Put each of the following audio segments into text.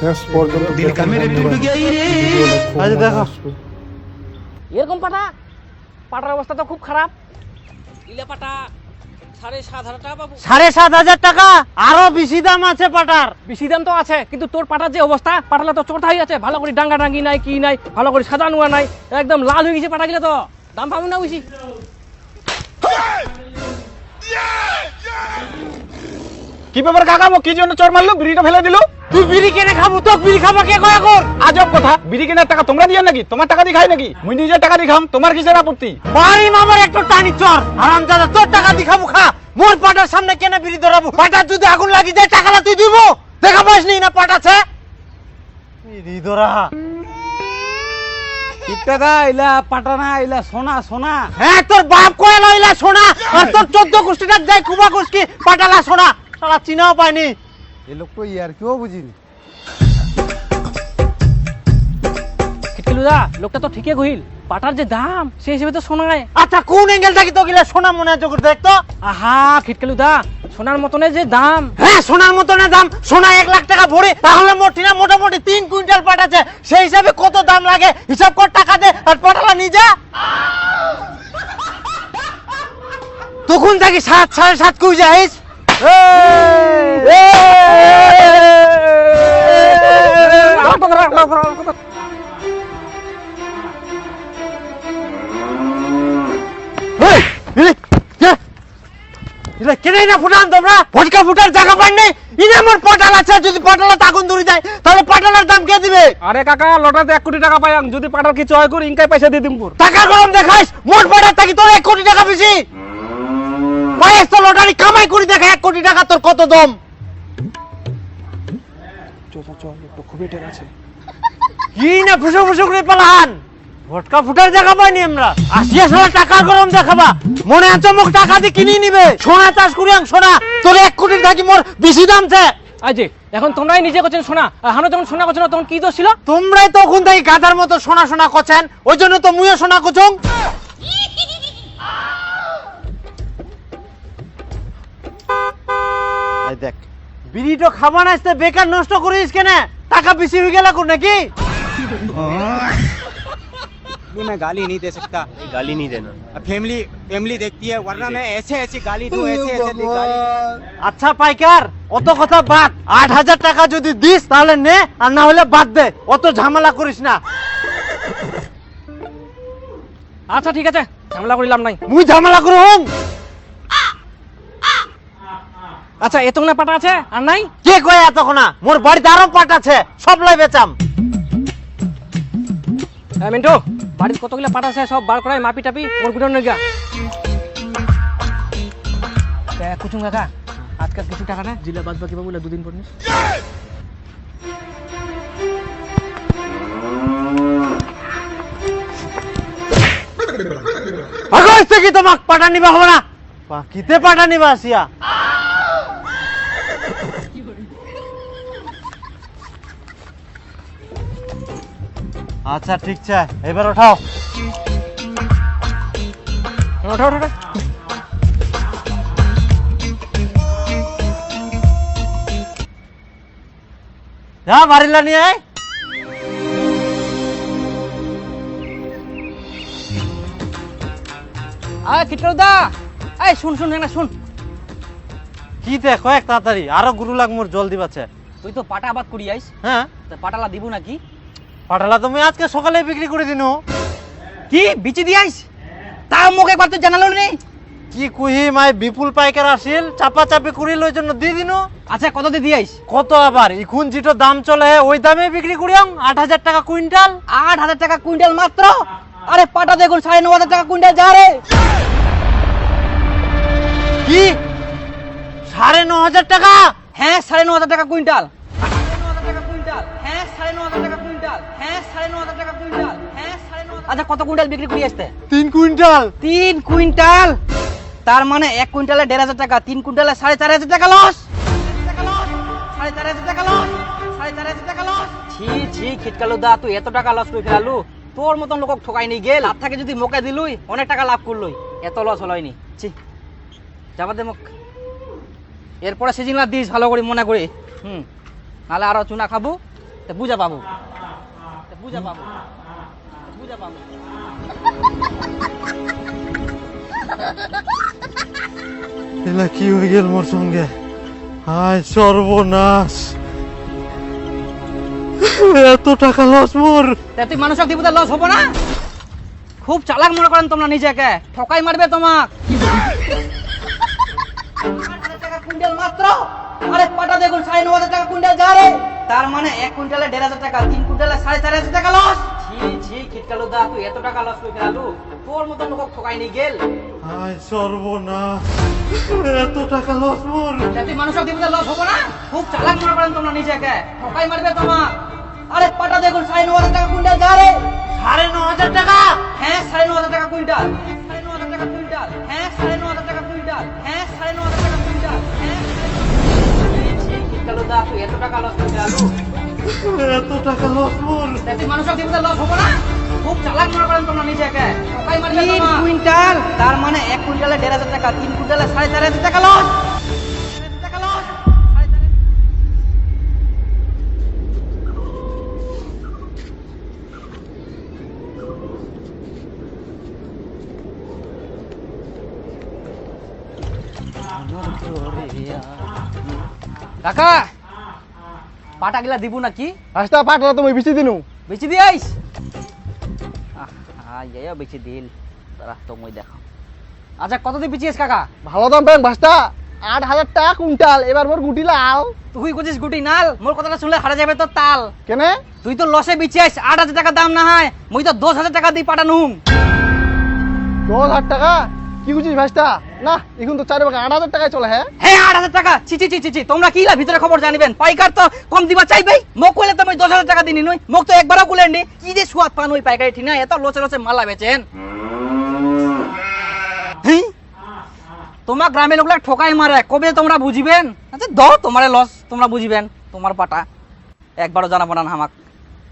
শেষ পর্যন্ত আজ দেখো। এরকম পাটা পাটার অবস্থা তো খুব খারাপ। ইলে পাটা সাড়ে সাত হাজার টাকা আরও বেশি দাম আছে পাটার বেশি দাম তো আছে কিন্তু তোর পাটার যে অবস্থা পাটালা তো চোটাই আছে। ভালো করে ডাঙ্গা ডাঙ্গি নাই কি নাই ভালো করে সাজানো নাই একদম লাল হয়ে গেছে পাটা গেলে তো। দাম পাবো না বুঝি কি ব্যাপার কাকাবো কি জন্য চোর মারলো? বিড়িটা ফেলে দিল? তুই বিড়ি কিনে খাব? তো বিড়ি খাব কে কয়া কর? আজব কথা। বিড়ি কেনার টাকা তোমরা দিয়ে নাকি? তোমার টাকা দিয়ে খাই নাকি? মুই নিজের টাকা দিয়ে খাম। তোমার কিসের আপত্তি? বাড়ি মামার একটু টানি চর। আরাম দাদা তোর টাকা দি খাব খা। মোর পাটার সামনে কেন বিড়ি ধরাবো? পাটার যদি আগুন লাগি যায় টাকাটা তুই দিব? দেখা পাস নি না পাটাছে? বিড়ি ধরা। ইলা ইলা সোনা সোনা। হ্যাঁ তোর বাপ কয়ে লইলা সোনা আর তোর চোদ্দ গোষ্ঠীটা যাই কুবা গোষ্ঠী পাটালা সোনা। সারা চিনাও পায়নি। এ লোক তো ইয়ার কেউ বুঝিনি খিটকিলুদা লোকটা তো ঠিকই কহিল পাটার যে দাম সেই হিসেবে তো শোনায় আচ্ছা কোন এঙ্গেল থাকি তো গিলা সোনা মনে আছে দেখ তো। আহা খিটকিলুদা সোনার মতনে যে দাম। হ্যাঁ সোনার মতন দাম। সোনা এক লাখ টাকা ভরে তাহলে মোটি না মোটামুটি তিন কুইন্টাল পাঠাচ্ছে সেই হিসাবে কত দাম লাগে? হিসাব কর টাকা দে আর পাঠালা নিয়ে যা তখন থাকি সাত সাড়ে সাত কুই কেনাই না ফুটান তোমরা ভটকা ফুটার জায়গা পান নেই ইনে আমার পটাল আছে যদি পটালা আগুন ধরে যায় তাহলে পটালার দাম কে দিবে আরে কাকা লটাতে এক কোটি টাকা পাই যদি পাটার কিছু হয় করি ইনকাই পয়সা দিয়ে দিমপুর। টাকা গরম দেখাইস, মোট পাটার থাকি তোর এক কোটি টাকা বেশি। পায়েস তো লটারি কামাই করে দেখা এক কোটি টাকা তোর কত দম? কি না ফুসো ফুসো করে পালাহান? ভটকা ফুটার জায়গা পাইনি আমরা। আসিয়া সালা টাকা গরম দেখাবা। মনে আছে মুখ টাকা দিয়ে কিনে নিবে? সোনা চাষ করি সোনা। তোর এক কোটি থাকি মোর বেশি দাম আছে আই যে এখন তোমরাই নিজে করছেন সোনা। আর হানো যখন সোনা করছ না তখন কি দোষ ছিল? তোমরাই তখন থেকে গাধার মতো সোনা সোনা করছেন ওই জন্য তো মুইও সোনা কুচুং দেখ বিড়িটো খাবা না আসতে বেকার নষ্ট করিস কেন টাকা বেশি হয়ে গেল কোন নাকি नहीं मैं गाली नहीं दे सकता गाली नहीं देना फैमिली फैमिली देखती है वरना मैं ऐसे ऐसे गाली दूं ऐसे ऐसे दी- गाली আচ্ছা পাইকার অত কথা বাদ আট হাজার টাকা যদি দিস তাহলে নে আর না হলে বাদ দে অত ঝামেলা করিস না আচ্ছা ঠিক আছে ঝামেলা করিলাম নাই মুই ঝামেলা করুম আচ্ছা এত না পাটা আছে? আর নাই? কে কয় এতক্ষণ মোর বাড়িতে আরও পাট আছে সব লাই বেচাম। এ, মিন্টু বাড়ির কতগুলো পাটা আছে সব বার করাই মাপি টাপি মোর গুডন গা কুচুম কাকা আজকাল কিছু টাকা না জিলা বাদ বাকি পাবো দুদিন পর নিস। আগস্ট থেকে তোমাক? পাঠা নিবা হবে না? বাকিতে পাঠা নিবা আসিয়া। আচ্ছা ঠিক আছে এবার ওঠাও। ওঠা ওঠা ওঠা। যা বাড়িলা নিয়ে আয়। আয় খিটকালু দা। এই শুন শুন না শুন। কি দে কয়েক তাড়াতাড়ি। আরও গুরু লাগ মোর জল দিবাছে তুই তো পাটা আবাদ করি আইস হ্যাঁ। তা পাটালা দিব নাকি? পাঠালা তুমি আজকে সকালে বিক্রি করে দিনু। কি বিচি দি আইস? তা মোক একবার তো জানালো নেই কি কুহি মাই বিপুল পাইকার আসিল চাপা চাপি করি লই জন্য দি দিনু। আচ্ছা কত দিয়ে দি আইস? কত আবার? এখন যেটা দাম চলে ওই দামে বিক্রি করি আট হাজার টাকা কুইন্টাল। আট হাজার টাকা কুইন্টাল মাত্র? আরে পাটা দেখুন সাড়ে ন হাজার টাকা কুইন্টাল যা রে। কি? সাড়ে ন হাজার টাকা? হ্যাঁ সাড়ে ন হাজার টাকা কুইন্টাল। আচ্ছা কত কুইন্টাল বিক্রি করি আসতে? তিন কুইন্টাল? তিন কুইন্টাল? তার মানে এক কুইন্টালে দেড় হাজার টাকা তিন কুইন্টালে সাড়ে চার হাজার টাকা লস সাড়ে চার হাজার টাকা লস সাড়ে চার হাজার টাকা লস ছি ছি খিটকালু দা তুই এত টাকা লস করে ফেলালু তোর মতন লোক ঠকাই নি গেল আর থাকে যদি মোকে দিলুই অনেক টাকা লাভ করলুই। এত লস হলইনি। ছি যাবা দে মুখ। এরপরে সিজিংলা দিস ভালো করে মনে করে। হুম নাহলে আরও চুনা খাব তে বুঝা পাবো। বুঝা পাবো। এলা কি হয়ে গেল মোর সঙ্গে? হায় সর্বনাশ। এত টাকা লস মোর। তুই দিবতে লস হব না? খুব চালাক মনে করেন তোমরা নিজেকে। ঠকাই মারবে তোমাক। কুইন্টাল মাত্র? আরে পাটা দেখুন সাড়ে ন হাজার টাকা কুইন্টাল যা রে। তার মানে এক কুইন্টালে দেড় হাজার টাকা তিন কুইন্টালে সাড়ে চার হাজার টাকা লস ছি ছি দা তুই এত টাকা লস করে গেলু তোর মতন লোক ঠকাই নি গেল। হায় সর্বনাশ এত টাকা লস মোর। তে তুই মানুষের লস হব না? খুব চালাক মনে করেন তোমরা নিজেকে। ঠকাই মারবে তোমাক আরে পাটা দেখুন সাড়ে ন হাজার টাকা কুইন্টাল যা রে। সাড়ে ন হাজার টাকা? হ্যাঁ সাড়ে ন হাজার টাকা কুইন্টাল। সাড়ে ন হাজার টাকা কুইন্টাল। হ্যাঁ সাড়ে ন হাজার টাকা কুইন্টাল। হ্যাঁ সাড়ে ন হাজার টাকা কুইন্টাল। হ্যাঁ কালো দা তুই এত টাকা লস করে আলু এত টাকা লস মোর তুই মানুষের জীবনে লস হব না? খুব চালাক মনে করেন তোমরা নিজেকে। ঠকাই মারবে তিন কুইন্টাল তার মানে এক কুইন্টালে দেড় হাজার টাকা তিন কুইন্টালে সাড়ে চার হাজার টাকা লস কাকা পাটা গিলা দিব নাকি? রাস্তা পাটলা তুমি বেশি দিনু। বেচি দিয়াইস আহা ইয়া বেচি দিল। তারা তো মই দেখাও। আচ্ছা কত দিয়ে বেচিস কাকা? ভালো দাম পেন ভাস্তা আট হাজার টাকা কুইন্টাল এবার মোর গুটি লাও তুই কইছিস গুটি নাল? মোর কথাটা শুনলে হারা যাবে তো তাল। কেনে? তুই তো লসে বেচিস আট হাজার টাকা দাম না হয় মুই তো দশ হাজার টাকা দিয়ে পাঠানুম দশ হাজার টাকা? কি বুঝিস ভাস্তা না, এখন তো চারি বাগে আট হাজার টাকায় চলে হ্যাঁ? হ্যাঁ আট হাজার টাকা। ছি ছি ছি তোমরা কি ভিতরে খবর জানিবেন? পাইকার তো কম দিবা চাইবেই। মোক কইলে তো মই দশ হাজার টাকা দিনি নই। মোক তো একবারও কুলেন নি কি যে সুয়াদ পান ওই পাইকারি ঠিক না এত লসে লসে মালা বেচেন? তোমার গ্রামের লোকলা ঠকাই মারে। কবে তোমরা বুঝিবেন? আচ্ছা দ তোমারে লস, তোমরা বুঝিবেন। তোমার পাটা। একবারও জানাব না হামাক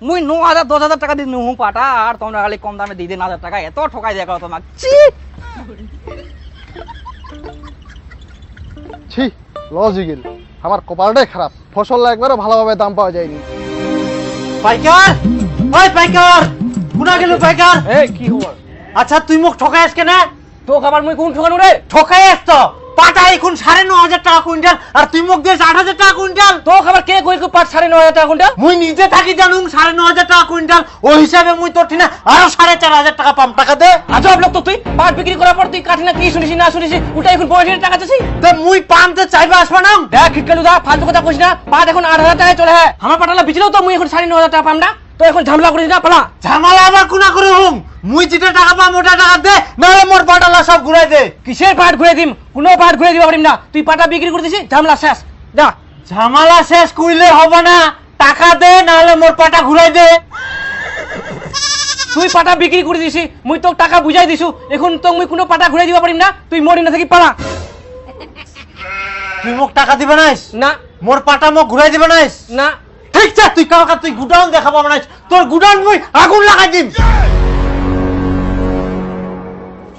মুই ন হাজার, দশ হাজার টাকা দিন নুহু পাটা। আর তোমরা খালি কম দামে দিয়ে হাজার টাকা। এত ঠকাই করো তোমাক। ছি! ছি লজিগিল গেল আমার কপালটাই খারাপ। ফসল একবারও ভালোভাবে দাম পাওয়া যায়নি। পাইকার! ওই পাইকার! কোনা গেল পাইকার? এ কি খবর? আচ্ছা তুই মোক ঠকাইস কেনা? তোক আবার মুই কোন ঠকানো রে? ঠকাইস তো! পাটা এখন সাড়ে ন হাজার টাকা কুইন্টাল আর তুই মোক দিস আট হাজার টাকা কুইন্টাল। তো খাবার কে কই পাঁচ সাড়ে নয় হাজার টাকা কোনটা মুই নিজে থাকি জানুম সাড়ে ন হাজার টাকা কুইন্টাল। ওই হিসাবে মুই তোর ঠিনা আরও সাড়ে চার হাজার টাকা পাম টাকা দে। আচ্ছা লোক তো তুই পাট বিক্রি করার পর তুই কাঠি না কি শুনিস না শুনিস ওটা এখন পয়সা টাকা চাচ্ছি তো মুই পামতে চাইবে আসবা না দেখ খিটকালু দা ফালতু কথা কইস না পাট এখন আট হাজার টাকায় চলে হ্যাঁ আমার পাটালা বিচলেও তো মুই এখন সাড়ে ন হাজার টাকা পাম না। তো এখন ঝামেলা করিস না পালা। ঝামেলা আবার কোনা করে হুম? মুই যেটা টাকা পাম ওটা টাকা দে নাহলে মোর পাটালা সব ঘুরাই দে। কিসের পাট ঘুরে দিম? কোনো পাট ঘুরে দিবা পারিম না। তুই পাটা বিক্রি করে দিছিস? ঝামেলা শেষ। যা। ঝামেলা শেষ কইলে হবে না। টাকা দে নাহলে মোর পাটা ঘুরাই দে। তুই পাটা বিক্রি করে দিছি মুই তোর টাকা বুঝাই দিছু। এখন তো মুই কোনো পাটা ঘুরে দিবা পারিম না। তুই মরি না থাকি পালা। তুই মোক টাকা দিবে নাইস? না। মোর পাটা মোক ঘুরাই দিবে নাইস? না। ঠিক আছে তুই কালকা তুই গুডাউন দেখাবো না তোর গুডাউন মই আগুন লাগাই দিম।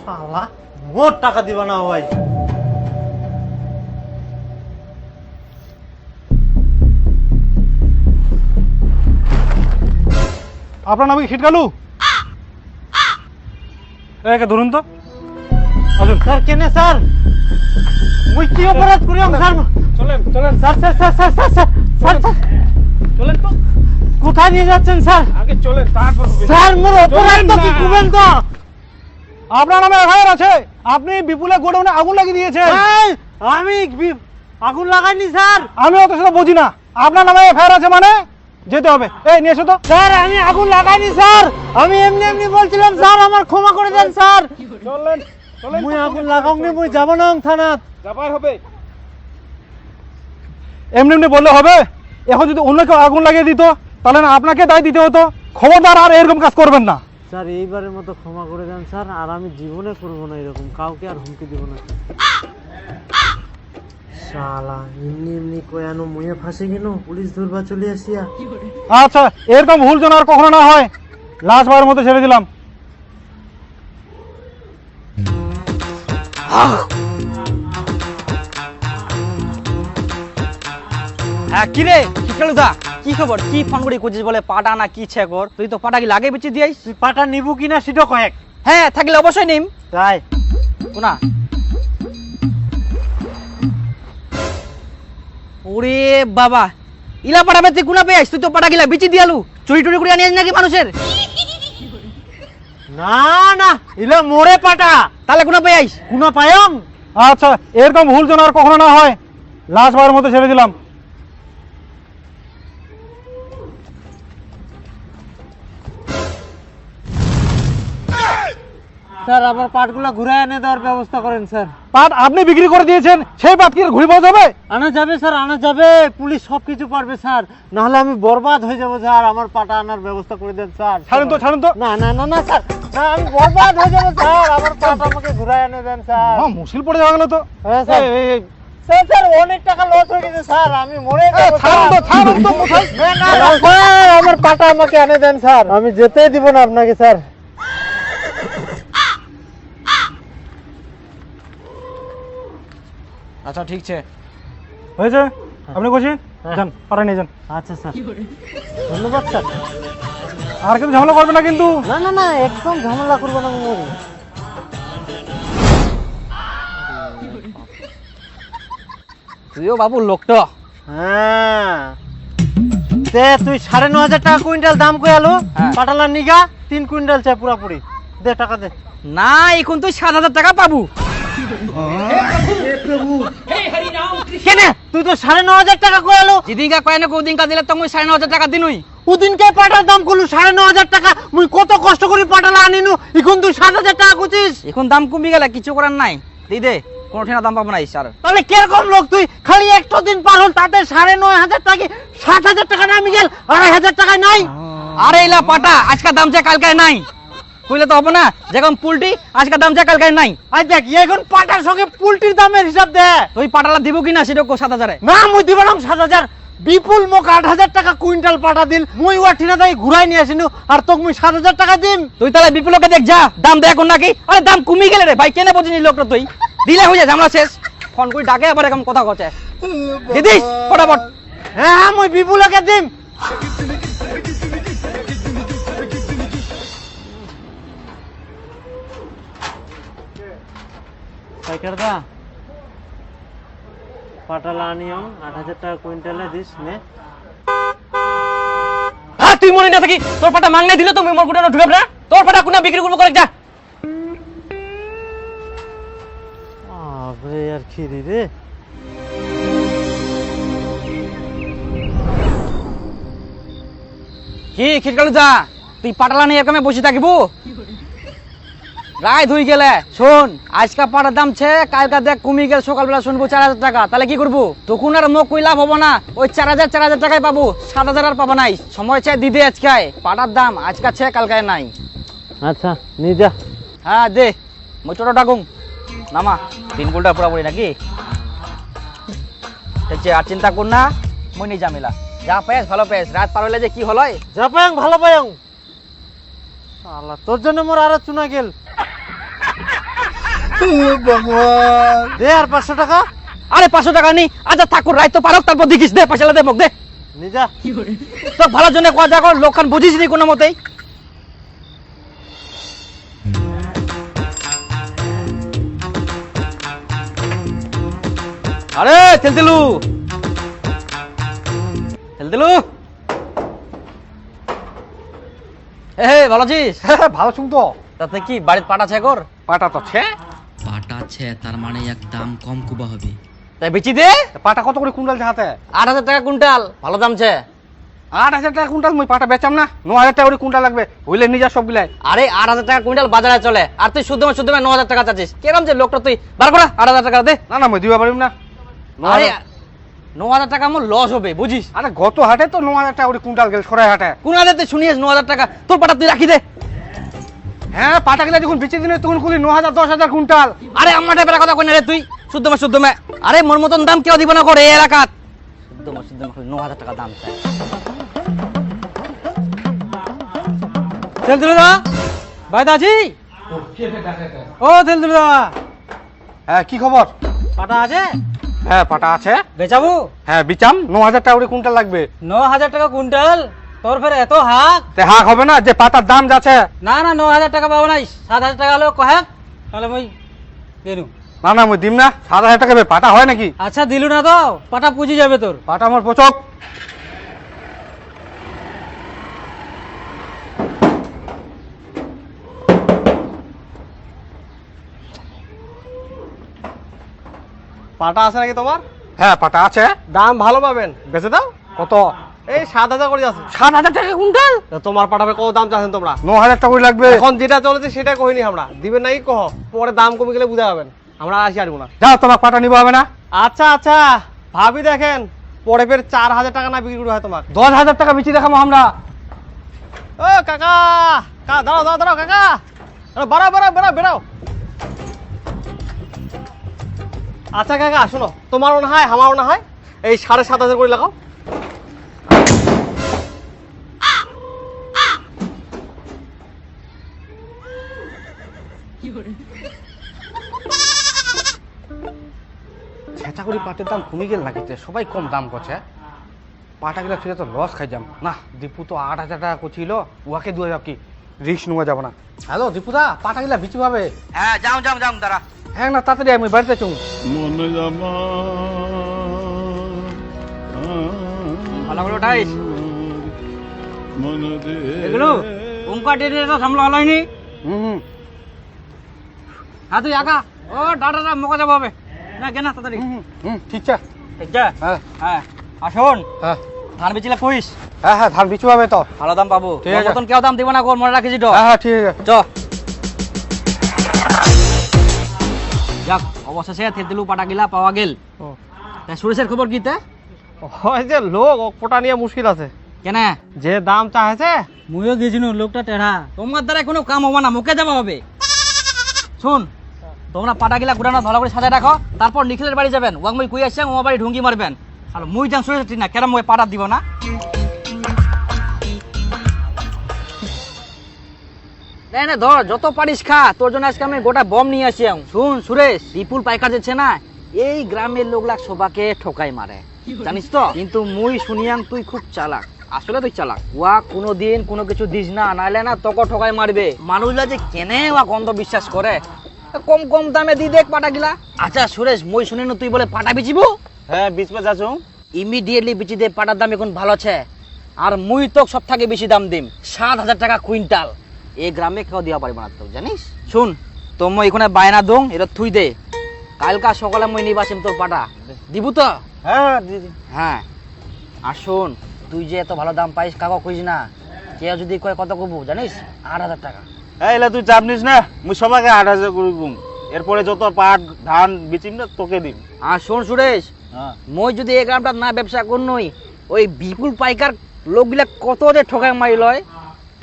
শালা মোট টাকা দিবা না ভাই। আপনার নাম কি? খিটকালু একে ধরুন তো। স্যার কেন স্যার? মুই কি অপরাধ করিলাম স্যার চলেন। চলেন sir sir sir sir sir sir. চলেন তো। কোথায় নিয়ে যাচ্ছেন স্যার? আগে চলেন তারপর স্যার মোর অপরাধ তো কি করবেন তো? আপনার নামে এফআইআর আছে। আপনি বিপুলের গোডাউনে আগুন লাগিয়ে দিয়েছেন। আমি আগুন লাগাইনি স্যার। আমি অত সেটা বুঝি না। আপনার নামে এফআইআর আছে মানে? যেতে হবে। এই নিয়ে এসো তো। স্যার আমি আগুন লাগাইনি স্যার। আমি এমনি এমনি বলছিলাম স্যার আমার ক্ষমা করে দেন স্যার। চলেন চলেন মুই আগুন লাগাওনি মুই যাব না থানাত। যাবার হবে। এমনি এমনি বললে হবে? এখন যদি অন্য কেউ আগুন লাগিয়ে দিত তাহলে না আপনাকে দায় দিতে হতো। খবরদার আর এরকম কাজ করবেন না। স্যার এইবারের মতো ক্ষমা করে দেন স্যার আর আমি জীবনে করব না এরকম কাউকে আর হুমকি দিব না। শালা এমনি এমনি কয়ানো মুয়ে ফাঁসে গেল পুলিশ ধরবা চলে আসিয়া আচ্ছা এরকম ভুল যেন আর কখনো না হয় লাস্ট বারের মতো ছেড়ে দিলাম। হ্যাঁ কি রে? দা কি খবর? কি ফোন করে খুঁজিস বলে পাটা না কি ছে কর তুই তো পাটা কি লাগে বেঁচে দিয়াইস তুই পাটা নিবু কিনা সেটা কয়েক। হ্যাঁ থাকলে অবশ্যই নিম। তাই। কোনা? ওরে বাবা। ইলা পাটা বেতে কোনা পেয়েছ তুই তো পাটা গিলা বিচি দিয়ালু চুরি টুরি করে আনিস নাকি মানুষের? না না ইলে মোড়ে পাটা। তাহলে কোনা পেয়েছ কোনো পায়ম আচ্ছা এরকম ভুল যেন আর কখনো না হয়। লাস্ট বারের মতো ছেড়ে দিলাম। স্যার আমার পাটগুলো ঘুরে এনে দেওয়ার ব্যবস্থা করেন স্যার। পাট আপনি বিক্রি করে দিয়েছেন সেই পাট কি ঘুরে পাওয়া যাবে? আনা যাবে স্যার আনা যাবে। পুলিশ সব কিছু পারবে স্যার। নাহলে আমি বরবাদ হয়ে যাব স্যার। আমার পাটা আনার ব্যবস্থা করে দেন স্যার। ছাড়েন তো ছাড়েন তো। না না না না স্যার। না আমি বরবাদ হয়ে যাব স্যার। আমার পাটা আমাকে ঘুরে এনে দেন স্যার। হ্যাঁ মুশকিল পড়ে গেল তো? হ্যাঁ স্যার। এই, এই, এই, স্যার স্যার অনেক টাকা লস হয়ে গেছে স্যার। আমি মরে যাব ছাড়ুন তো ছাড়ুন তো কোথায় না, না, না, স্যার। আমার পাটা আমাকে এনে দেন স্যার। আমি যেতেই দিব না আপনাকে স্যার। আচ্ছা ঠিক আছে। হয়েছে? আপনি বসে হ্যাঁ। যান পাড়ায় নিয়ে যান। আচ্ছা স্যার। ধন্যবাদ স্যার। আর কিন্তু ঝামেলা করবে না কিন্তু? না না না একদম ঝামেলা করব না আমি তুইও বাবু লোকটা। হ্যাঁ। তে তুই সাড়ে ন হাজার টাকা কুইন্টাল দাম কই আলো হ্যাঁ। পাটালা নিগা তিন কুইন্টাল চাই পুরাপুরি। দে টাকা দে। না এখন তুই সাত হাজার টাকা পাবো। কেনে? তুই তো সাড়ে ন হাজার টাকা কই যেদিনকা কয় না কোদিনকা দিলে তো মুই সাড়ে ন হাজার টাকা দিনুই। দাম করলু সাড়ে ন হাজার টাকা। মুই কত কষ্ট করে পাটালা আনিনু। এখন তুই সাত হাজার টাকা কুচিস এখন দাম কমে গেলে কিছু করার নাই। দিই দে কোনো ঠিনা দাম পাবো না স্যার তাহলে কীরকম লোক তুই? খালি একশো দিন পার হল তাতে সাড়ে নয় হাজার টাকা সাত হাজার টাকা নামি গেল আড়াই হাজার টাকায় নাই। আরে এলা পাটা আজকে দাম চা কালকে নাই। কইলে তো হবে না যেরকম পুলটি আজকে দাম কালকে নাই। আই দেখ এখন পাটার সঙ্গে পুলটির দামের হিসাব দে। তুই পাটালা দিব কিনা সেটা সাত হাজারে? না মুই দিব না সাত হাজার। বিপুল মোক আট হাজার টাকা কুইন্টাল পাটা দিল। মুই ওয়া ঠিনা তাই ঘুরাই নিয়ে আসিনু আর তোকে মুই সাত হাজার টাকা দিম। তুই তাহলে বিপুলকে দেখ যা দাম দেখ নাকি। আরে দাম কমে গেলে রে ভাই কেনে বুঝিনি লোকটা তুই? দিলে হয়ে যায় ঝামেলা শেষ। ফোন করে ডাকে আবার এরকম কথা কচ্ছে। দিদি ফটাফট। হ্যাঁ হ্যাঁ মুই বিপুলকে দিম। পাইকার দা পাটালা আনিয়ম আট হাজার টাকা কুইন্টালে দিস নে। হ্যাঁ তুই মনে না থাকি তোর পাটা মাংনে দিলে তো মোর কুটা ঢুকাবে না? তোর পাটা কোনা বিক্রি করব করে যা আরে আর খিরি রে কি খিটকালু যা? তুই পাটালা নিয়ে এরকম বসে থাকিব? রায় ধুই গেলে। শোন আজকা পাটার দাম ছে কালকা দেখ কমে গেল সকালবেলা শুনব চার হাজার টাকা। তাহলে কি করব? তখন আর মুখ কই লাভ হব না? ওই চার হাজার চার হাজার টাকায় পাবো। সাত হাজার আর পাবো নাই সময় চাই দিদে আজকায়। পাটার দাম আজকা ছে কালকায় নাই। আচ্ছা নিয়ে যা। হ্যাঁ দে। মই টোটো ডাকুম নামা। তিন গোলটা পুরাপুরি নাকি? আর চিন্তা কর না মই নিয়ে যামিলা যা পেস ভালো পেস রাত পার হলে যে কি হলয় যা পায়ং ভালো পায়ং। আল্লাহ তোর জন্য মোর আরও চুনা গেল। দে আর পাঁচশো টাকা। আরে পাঁচশো টাকা নি আচ্ছা ঠাকুর রাত তো পারক তারপর দেখিস। দে পয়সা দে মোক দে। নিয়ে তো ভালোর জন্য কথা কর লোকখান বুঝিস নি কোনো মতেই। আরে তেলতেলু। তেলতেলু। এ হে ভালো আছিস? ভালো শুনতো তাতে কি বাড়িতে পাটা আছে কর পাটা তো ছে আছে তার মানে এক দাম কম কুবা হবে। তাই বেচি দে? পাটা কত করে কুইন্টাল হাতে আট হাজার টাকা কুইন্টাল ভালো দাম ছে আট হাজার টাকা কুইন্টাল মুই পাটা বেচাম না। ন হাজার টাকা করে কুইন্টাল লাগবে হইলে নিজা সব গিলাই আরে আট হাজার টাকা কুইন্টাল বাজারে চলে। আর তুই শুদ্ধ শুদ্ধ ন হাজার টাকা চাচ্ছিস। কেরম যে লোকটা তুই বার করা আট হাজার টাকা দে। না না মুই দিবা পারিম না। ন আরে হাজার- ন হাজার টাকা আমার লস হবে বুঝিস? আরে গত হাটে তো ন হাজার টাকা করে কুইন্টাল গেল সরাই হাটে। কোন হাজার তুই শুনিস ন হাজার টাকা তোর পাটা তুই রাখি দে। হ্যাঁ পাটা গেলে যখন বেচে দিনে তখন খুলি ন হাজার দশ হাজার কুইন্টাল। আরে আমার টাইপের কথা কই না রে তুই? শুদ্ধ মা শুদ্ধ মা। আরে মোর মতন দাম কেউ দিব না করে এই এলাকাত। শুদ্ধ মা শুদ্ধ মা ন হাজার টাকা দাম চাই। তেল দিল দা ভাই দাজি? ও তেল দিল দা হ্যাঁ কি খবর? পাটা আছে? হ্যাঁ পাটা আছে। বেচাবো? হ্যাঁ বিচাম। ন হাজার টাকা করে কুইন্টাল লাগবে। ন হাজার টাকা কুইন্টাল? তোর ফের এত হাক? তে হাক হবে না যে পাতার দাম যাচ্ছে। না না ন হাজার টাকা পাবো নাই সাত হাজার টাকা হলেও কহে তাহলে মই কেনু না না মুই দিম না সাত হাজার টাকা পাটা হয় নাকি? আচ্ছা দিলু না তো পাটা পুজি যাবে তোর। পাটা আমার পচক। পাটা আছে নাকি তোমার? হ্যাঁ পাটা আছে। দাম ভালো পাবেন। বেচে দাও। কত? এই সাত হাজার করে আছে সাত হাজার টাকা কুইন্টাল? তোমার পাঠাবে কত দাম চাচ্ছেন তোমরা? ন হাজার টাকা করে লাগবে। এখন যেটা চলেছে সেটা কহিনি আমরা। দিবেন নাই কহ পরে দাম কমে গেলে বুঝা যাবেন। আমরা আসি আসব না যাও তোমার পাটা নিবো হবে না? আচ্ছা আচ্ছা। ভাবি দেখেন পরে ফের চার হাজার টাকা না বিক্রি করে হয় তোমার। দশ হাজার টাকা বেশি দেখাবো আমরা। ও কাকা! কা দাঁড়াও দাঁড়াও দাঁড়াও কাকা! আরে বাড়াও বাড়াও বেড়াও বেড়াও। আচ্ছা কাকা শোনো তোমারও না হয় আমারও না হয়। এই সাড়ে সাত হাজার করে লাগাও। করে পাটের দাম কমে গেল নাকি? তে? সবাই কম দাম করছে। পাটা গেলে ফিরে তো লস খাই যাম। না দীপু তো আট হাজার টাকা করছিল উহাকে দু হাজার কি? রিক্স নেওয়া যাব না। হ্যালো দীপুদা পাটা গেলে বিচি পাবে? হ্যাঁ যাও যাও যাও দাঁড়া। হ্যাঁ না তাড়াতাড়ি আমি বাড়িতে চুম ভালো করে উঠাইস এগুলো উমকা টেনে তো সামলা হুম হ্যাঁ তুই আঁকা ও ডাটা মোকা যাব হবে না কেন তাড়াতাড়ি। হুম, হুম ঠিক আছে। ঠিক আছে? হ্যাঁ। হ্যাঁ আসুন হ্যাঁ। ধান বেচিলে কইস হ্যাঁ হ্যাঁ ধান বিচু পাবে তো। ভালো দাম পাবো। ঠিক আছে। মতন কেউ দাম দিব না মনে রাখিস হ্যাঁ হ্যাঁ ঠিক আছে। চ। যাক অবশেষে পাটা গিলা পাওয়া গেল। ও। তা সুরেশের খবর কি তে? হয় যে লোক নিয়ে মুশকিল আছে। কেন? যে দাম চাইছে? মুইও গেছিনু লোকটা টেড়া। তোমার দ্বারা কোনো কাম হবে না মুখে যাওয়া হবে। শুন তোমরা পাটা গিলা গুড়ানো ভালো করে সাজায় রাখো, তারপর নিখিলের বাড়ি যাবেন। ওয়াক মুই কুই আসছেন ও বাড়ি ঢুঙ্গি মারবেন। আর মুই যান ঠিক না কেন মুই পাটা দিব না? না না, ধর, যত পারিস খা, তোর জন্য আজকে আমি গোটা বম নিয়ে আসি শুন, সুরেশ, বিপুল পাইকার যাচ্ছে না এই গ্রামের লোকলা সবাকে ঠকাই মারে। জানিস তো? কিন্তু মুই শুনিয়াং, তুই খুব চালাক। আসলে তুই চালাক। ওয়া, কোনোদিন কোনো কিছু দিস না, নাইলে না তোকে ঠকাই মারবে। মানুষরা যে কেনে ওয়া গন্ধ বিশ্বাস করে কম কম দামে দি দেখ পাটা গিলা। আচ্ছা সুরেশ মুই শুনিনু তুই বলে পাটা বিচিবো? হ্যাঁ পে যাচ্ছ ইমিডিয়েটলি বিচি দে পাটার দাম এখন ভালো আছে। আর মুই তো সব থেকে বেশি দাম দিম সাত হাজার টাকা কুইন্টাল। এই গ্রামে কেউ দিয়া পারবে না তো জানিস? শুন তো মই এখানে বায়না দং এটা থুই দে। কালকা সকালে মই নিবা আসিম তোর পাটা। দিবু তো? হ্যাঁ দিদি হ্যাঁ। আর শোন তুই যে এত ভালো দাম পাইস কাকা কইস না কেউ যদি কয় কত কবু জানিস? আট হাজার টাকা। এই এলা তুই চাপ নিস না মুই সবাইকে আট হাজার করে দিম এরপরে যত পাট ধান বিচিম না তোকে দিম। আর শোন সুরেশ হ্যাঁ। মই যদি এই গ্রামটা না ব্যবসা করনই ওই বিপুল পাইকার লোকগুলা কত যে ঠকাই মারি লয়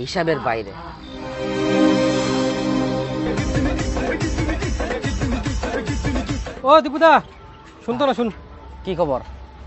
হিসাবের বাইরে। ও দীপুদা শুনতো না শুন। কি খবর?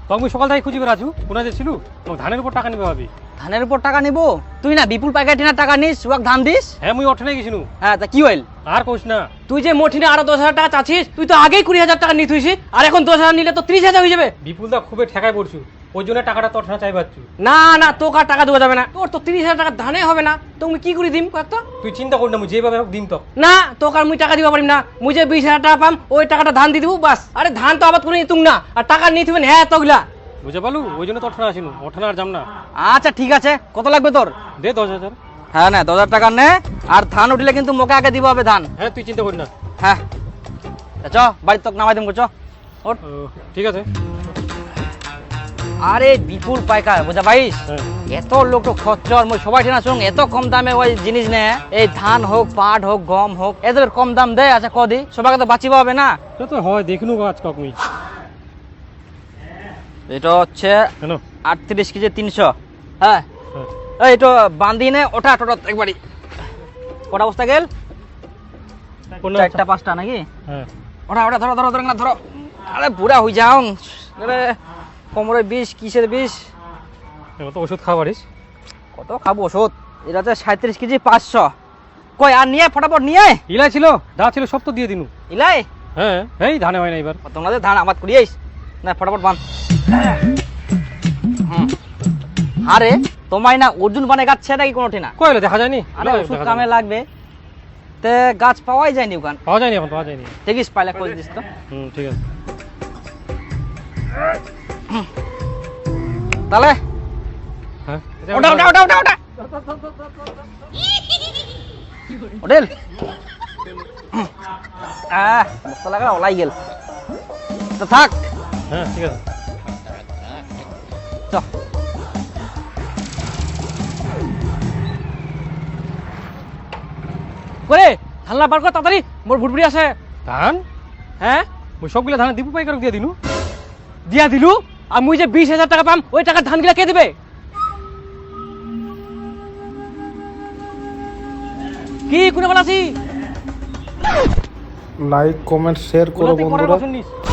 তো আমি সকাল থেকে খুঁজে বেড়াছু কোনা যে ছিল তো ধানের উপর টাকা নিবে ভাবি। ধানের উপর টাকা নিব? তুই না বিপুল প্যাকেট টিনার টাকা নিস ওয়াক ধান দিস? হ্যাঁ মুই অঠনে গেছিনু হ্যাঁ তা কি হইল? আর কোস না। তুই যে মোটিনে আরও দশ হাজার টাকা চাচ্ছিস তুই তো আগেই কুড়ি হাজার টাকা নিয়ে থুইছিস আর এখন দশ হাজার নিলে তো ত্রিশ হাজার হয়ে যাবে। বিপুল দা খুবই ঠেকায় পড়ছু। ওই জন্য টাকাটা তোর চাই পাচ্ছু না না তোকে আর টাকা দেওয়া যাবে না। তোর তো তিরিশ হাজার টাকা ধানে হবে না। তুমি কি করে দিম কত তুই চিন্তা কর না মুই যেভাবে হোক দিম তো। না তোকে আর মুই টাকা দিবা পারিম না। মুই যে বিশ হাজার টাকা পাম ওই টাকাটা ধান দিয়ে দিব বাস। আরে ধান তো আবাদ করে নিতুম না। আর টাকা নিয়ে থিবেন হ্যাঁ তোগুলা। বুঝে পালু ওই জন্য তোর ঠেনা আসিনু ওঠে আর যাম না। আচ্ছা ঠিক আছে। কত লাগবে তোর? দে দশ হাজার। হ্যাঁ না দশ হাজার টাকা নে। আর ধান উঠলে কিন্তু মোকে আগে দিব হবে ধান। হ্যাঁ তুই চিন্তা কর না। হ্যাঁ। চ বাড়ির তোকে নামাই দিম চ। ওঠ। ঠিক আছে। আরে বিপুল পাইকার বুঝা পাইস হ্যাঁ। এত লোক তো খচ্চর মই সবাই ঠিনা শুন এত কম দামে ওই জিনিস নে এই ধান হোক পাট হোক গম হোক এদের কম দাম দেয় আচ্ছা কদি সবাইকে তো বাঁচিবা হবে না? তো তো হয় দেখনু আজ কক এটা হচ্ছে আটত্রিশ কেজি তিনশো। হ্যাঁ। হ্যাঁ। এই তো বান্ধি নে ওঠা টোটা একবারই। কটা বস্তা গেল? কোন চারটা পাঁচটা নাকি? হ্যাঁ। ওটা ওঠা ধরো ধরো ধরো না ধরো। আরে বুড়া হয়ে যাও। আরে কোমরে বিষ কিসের বিষ? এবার তো ওষুধ খাওয়া পারিস কত খাব ওষুধ? এটা হচ্ছে সাঁত্রিশ কেজি পাঁচশো। কই আর নিয়ে ফটাফট নিয়ে। ইলাই ছিল যা ছিল সব তো দিয়ে দিনু। ইলাই? হ্যাঁ এই ধানে হয় না এবার। তোমাদের ধান আমাদ করিয়েছ না ফটাফট বান আরে তোমায় না অর্জুন বানে গাছ ছেড়ে নাকি কোনোটি না কইলে দেখা যায়নি? আরে ওষুধ কামে। লাগবে। তে গাছ পাওয়াই যায়নি ওখান। পাওয়া যায়নি এখন পাওয়া যায়নি। দেখিস পাইলে করে দিস তো। হুম ঠিক আছে। তাহলে হ্যাঁ? ওটা ওটা ওটা ওটা ওটা। ওডেল। আহ ওলাই গেল। তো থাক। হ্যাঁ ঠিক আছে। চ। করে ধানলা বার কর তাড়াতাড়ি। মোর ভুটভুটি আছে। ধান? হ্যাঁ? মুই সবগুলা ধান দীপু পাইকার দিয়ে দিনু। দিয়া দিলু? আর মুই যে বিশ হাজার টাকা পাম ওই টাকার ধানগুলা কে দিবে? কি কোনে বলাছি লাইক কমেন্ট শেয়ার করো বন্ধুরা।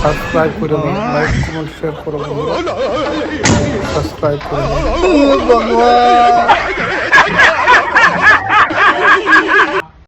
সাবস্ক্রাইব করে দিন। লাইক কমেন্ট শেয়ার করো বন্ধুরা। সাবস্ক্রাইব করে দিন।